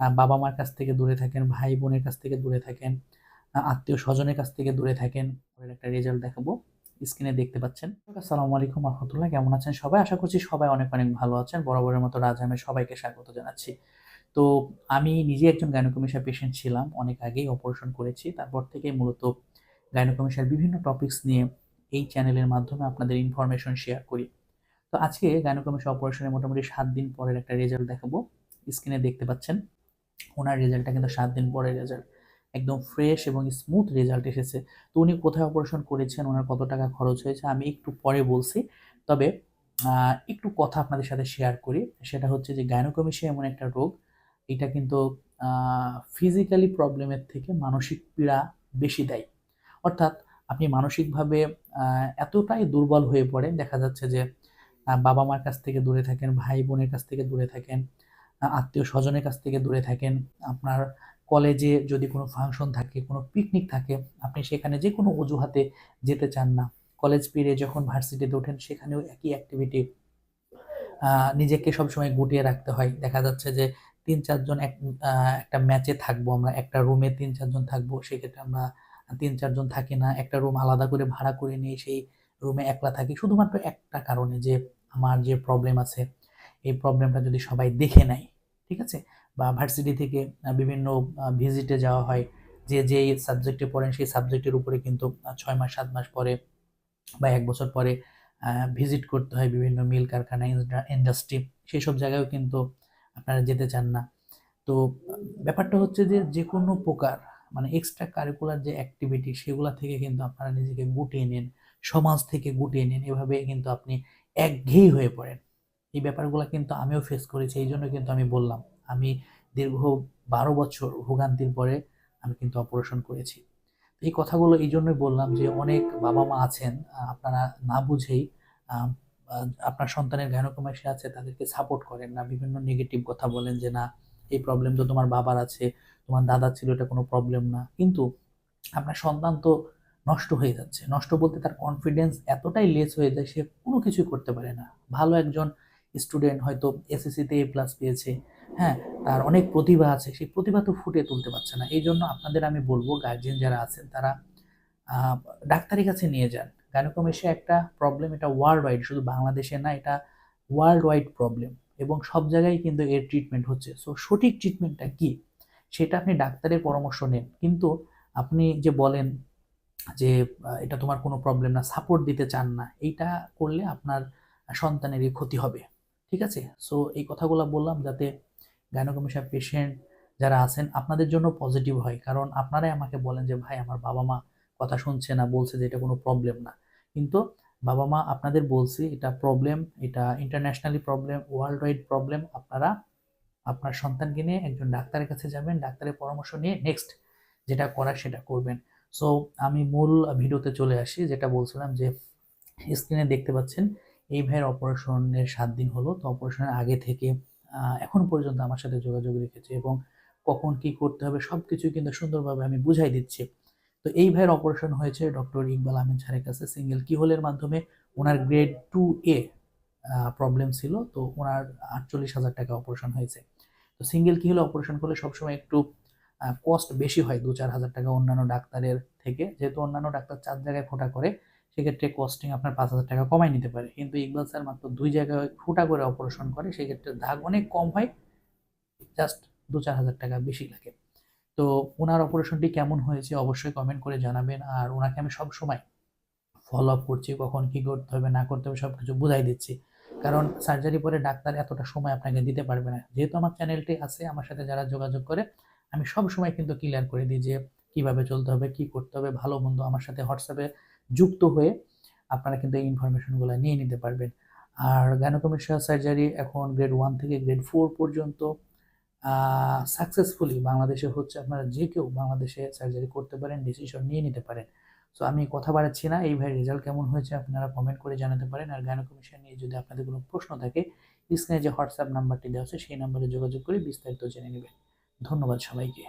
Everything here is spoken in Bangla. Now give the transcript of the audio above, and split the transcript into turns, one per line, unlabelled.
বাবা মার কাছ থেকে দূরে থাকেন ভাই বোনের কাছ থেকে দূরে থাকেন আত্মীয় স্বজনের কাছ থেকে দূরে থাকেন। পরের একটা রেজাল্ট দেখাবো। স্ক্রিনে দেখতে পাচ্ছেন। আসসালামু আলাইকুম রহমতুল্লাহ, কেমন আছেন সবাই? আশা করছি সবাই অনেক অনেক ভালো আছেন। বরাবরের মতো রাজহামের সবাইকে স্বাগত জানাচ্ছি। তো আমি নিজে একজন গাইনোকমিশা পেশেন্ট ছিলাম, অনেক আগেই অপারেশন করেছি। তারপর থেকে মূলত গাইনোকমিশার বিভিন্ন টপিকস নিয়ে এই চ্যানেলের মাধ্যমে আপনাদের ইনফরমেশন শেয়ার করি। তো আজকে গাইনোকমিশা অপারেশনের মোটামুটি সাত দিন পরের একটা রেজাল্ট দেখাবো। স্ক্রিনে দেখতে পাচ্ছেন। ওনার রেজাল্টটা কিন্তু সাত দিন পরের রেজাল্ট, একদম ফ্রেশ এবং স্মুথ রেজাল্ট এসেছে। তো উনি কোথায় অপারেশন করেছেন, ওনার কত টাকা খরচ হয়েছে, আমি একটু পরে বলছি। তবে একটু কথা আপনাদের সাথে শেয়ার করি। সেটা হচ্ছে যে গাইনোকমিশিয়া এমন একটা রোগ, এটা কিন্তু ফিজিক্যালি প্রবলেমের থেকে মানসিক পীড়া বেশি দেয়। অর্থাৎ আপনি মানসিকভাবে এতটাই দুর্বল হয়ে পড়েন, দেখা যাচ্ছে যে বাবা মার কাছ থেকে দূরে থাকেন ভাই বোনের কাছ থেকে দূরে থাকেন আত্মীয় স্বজনের কাছ থেকে দূরে থাকেন। আপনার কলেজে যদি কোনো ফাংশন থাকে, কোনো পিকনিক থাকে, আপনি সেখানে যে কোনো অজুহাতে যেতে চান না। কলেজ পিরিয়ডে যখন ভার্সিটিতে ওঠেন, সেখানেও একই অ্যাক্টিভিটি নিজেকে সবসময় গুটিয়ে রাখতে হয়। দেখা যাচ্ছে যে তিন, চারজন এক একটা ম্যাচে থাকব আমরা, একটা রুমে তিন, চারজন থাকব, সেক্ষেত্রে আমরা তিন, চারজন থাকি না। একটা রুম আলাদা করে ভাড়া করে নিয়ে সেই রুমে একলা থাকি। শুধুমাত্র একটা কারণে যে, আমার যে প্রবলেম আছে এই প্রবলেমটা যদি সবাই দেখে নেয়, ঠিক আছে? বা ভার্সিটি থেকে বিভিন্ন ভিজিটে যাওয়া হয়, যে যেই সাবজেক্টে পড়েন সেই সাবজেক্টের উপরে কিন্তু ছয় মাস, সাত মাস পরে বা এক বছর পরে ভিজিট করতে হয় বিভিন্ন মিল কারখানা ইন্ডাস্ট্রি, সেই সব জায়গায়ও কিন্তু আপনারা যেতে চান না। তো, ব্যাপারটা হচ্ছে যে যে কোনো প্রকার মানে এক্সট্রা কারিকুলার যে অ্যাক্টিভিটি সেগুলো থেকে কিন্তু আপনারা নিজেকে গুটিয়ে নেন, সমাজ থেকে গুটিয়ে নেন। এভাবে কিন্তু আপনি একঘেয়েই হয়ে পড়েন। এই ব্যাপারগুলো কিন্তু আমিও ফেস করেছি, এই জন্য কিন্তু আমি বললাম, আমি দীর্ঘ বারো বছর ভোগান্তির পরে আমি কিন্তু অপারেশন করেছি। এই কথাগুলো এই জন্যই বললাম যে অনেক বাবা মা আছেন আপনারা না বুঝেই আপনার সন্তানের গাইনোকমাসি আছে, তাদেরকে সাপোর্ট করেন না। বিভিন্ন নেগেটিভ কথা বলেন যে, না, এই প্রবলেম তো তোমার বাবার আছে, তোমার দাদার ছিল, এটা কোনো প্রবলেম না। কিন্তু আপনার সন্তান তো নষ্ট হয়ে যাচ্ছে। নষ্ট বলতে তার কনফিডেন্স এতটাই লেস হয়ে যায়, সে কোনো কিছুই করতে পারে না। ভালো একজন স্টুডেন্ট হয়তো এসএসসিতে এ প্লাস পেয়েছে হ্যাঁ তার অনেক প্রতিভা আছে, সেই প্রতিভা তো ফুটে তুলতে পারছে না। এই জন্য আপনাদের আমি বলব গার্জিয়ান যারা আছেন, তারা ডাক্তারের কাছে নিয়ে যান। গাইনোকমেশিয়া একটা প্রবলেম এটা ওয়ার্ল্ড ওয়াইড শুধু বাংলাদেশে না, এটা ওয়ার্ল্ড ওয়াইড প্রবলেম এবং সব জায়গায় কিন্তু এর ট্রিটমেন্ট হচ্ছে। সো সঠিক ট্রিটমেন্টটা কি? সেটা আপনি ডাক্তারের পরামর্শ নেন। কিন্তু আপনি যে বলেন যে এটা তোমার কোনো প্রবলেম না সাপোর্ট দিতে চান না, এইটা করলে আপনার সন্তানেরই ক্ষতি হবে। ঠিক আছে? সো এই কথাগুলো বললাম যাতে গাইনোকমিশা পেশেন্ট যারা আছেন, আপনাদের জন্য পজিটিভ হয়। কারণ আপনারাই আমাকে বলেন যে, ভাই, আমার বাবা মা কথা শুনছে না, বলছে যে, এটা কোনো প্রবলেম না। কিন্তু বাবা মা আপনাদের বলছি, এটা প্রবলেম এটা internationally problem world wide problem আপনারা আপনার সন্তানকে নিয়ে একজন ডাক্তারের কাছে যাবেন, ডাক্তারের পরামর্শ নিয়ে নেক্সট যেটা করার সেটা করবেন। সো আমি মূল ভিডিওতে চলে আসি, যেটা বলছিলাম যে স্ক্রিনে দেখতে পাচ্ছেন এই ভাইয়ের অপারেশনের সাত দিন হলো। তো অপারেশনের আগে থেকে এখন পর্যন্ত আমার সাথে যোগাযোগ রেখেছে এবং কখন কি করতে হবে সব কিছুই কিন্তু সুন্দরভাবে আমি বুঝাই দিচ্ছি। তো এই ভাইয়ের অপারেশন হয়েছে ডক্টর ইকবাল আহমেদ স্যারের কাছে সিঙ্গেল কিহোলের মাধ্যমে। ওনার গ্রেড টু এ প্রবলেম ছিল, তো ওনার আটচল্লিশ হাজার টাকা অপারেশন হয়েছে। তো সিঙ্গেল কিহোলে অপারেশন করলে সবসময় একটু কস্ট বেশি হয় দু চার হাজার টাকা অন্যান্য ডাক্তারের থেকে। যেহেতু অন্যান্য ডাক্তার চার জায়গায় ফোটা করে সেক্ষেত্রে কস্টিং আপনার পাঁচ হাজার টাকা কমাই নিতে পারে। কিন্তু ইকবাল স্যার মাত্র দুই জায়গায় ফুটা করে অপারেশন করে, সেক্ষেত্রে দাগ অনেক কম হয় জাস্ট দু চার হাজার টাকা বেশি লাগে। তো ওনার অপারেশনটি কেমন হয়েছে অবশ্যই কমেন্ট করে জানাবেন, আর ওনাকে আমি সব সময় ফলো আপ করছি, কখন কি করতে হবে, না করতে হবে সব কিছু বুঝাই দিচ্ছি। কারণ সার্জারি পরে ডাক্তার এতটা সময় আপনাকে দিতে পারবে না। যেহেতু আমার চ্যানেলটি আছে, আমার সাথে যারা যোগাযোগ করে, আমি সব সময় কিন্তু ক্লিয়ার করে দিই যে কীভাবে চলতে হবে, কি করতে হবে, ভালো মন্দ আমার সাথে হোয়াটসঅ্যাপে যুক্ত হয়ে আপনারা কিন্তু এই ইনফরমেশনগুলো নিয়ে নিতে পারবেন। আর গাইনোকমেশিয়া সার্জারি এখন গ্রেড ওয়ান থেকে গ্রেড ফোর পর্যন্ত সাকসেসফুলি বাংলাদেশে হচ্ছে আপনারা যে কেউ বাংলাদেশে সার্জারি করতে পারেন ডিসিশন নিয়ে নিতে পারেন। সো আমি কথা বাড়াচ্ছি না, এই ভাই রেজাল্ট কেমন হয়েছে আপনারা কমেন্ট করে জানাতে পারেন। আর গাইনোকমেশিয়া নিয়ে যদি আপনাদের কোনো প্রশ্ন থাকে, স্ক্রিনে যে হোয়াটসঅ্যাপ নাম্বারটি দেওয়া আছে, সেই নাম্বারে যোগাযোগ করে বিস্তারিত জেনে নেবেন। ধন্যবাদ সবাইকে।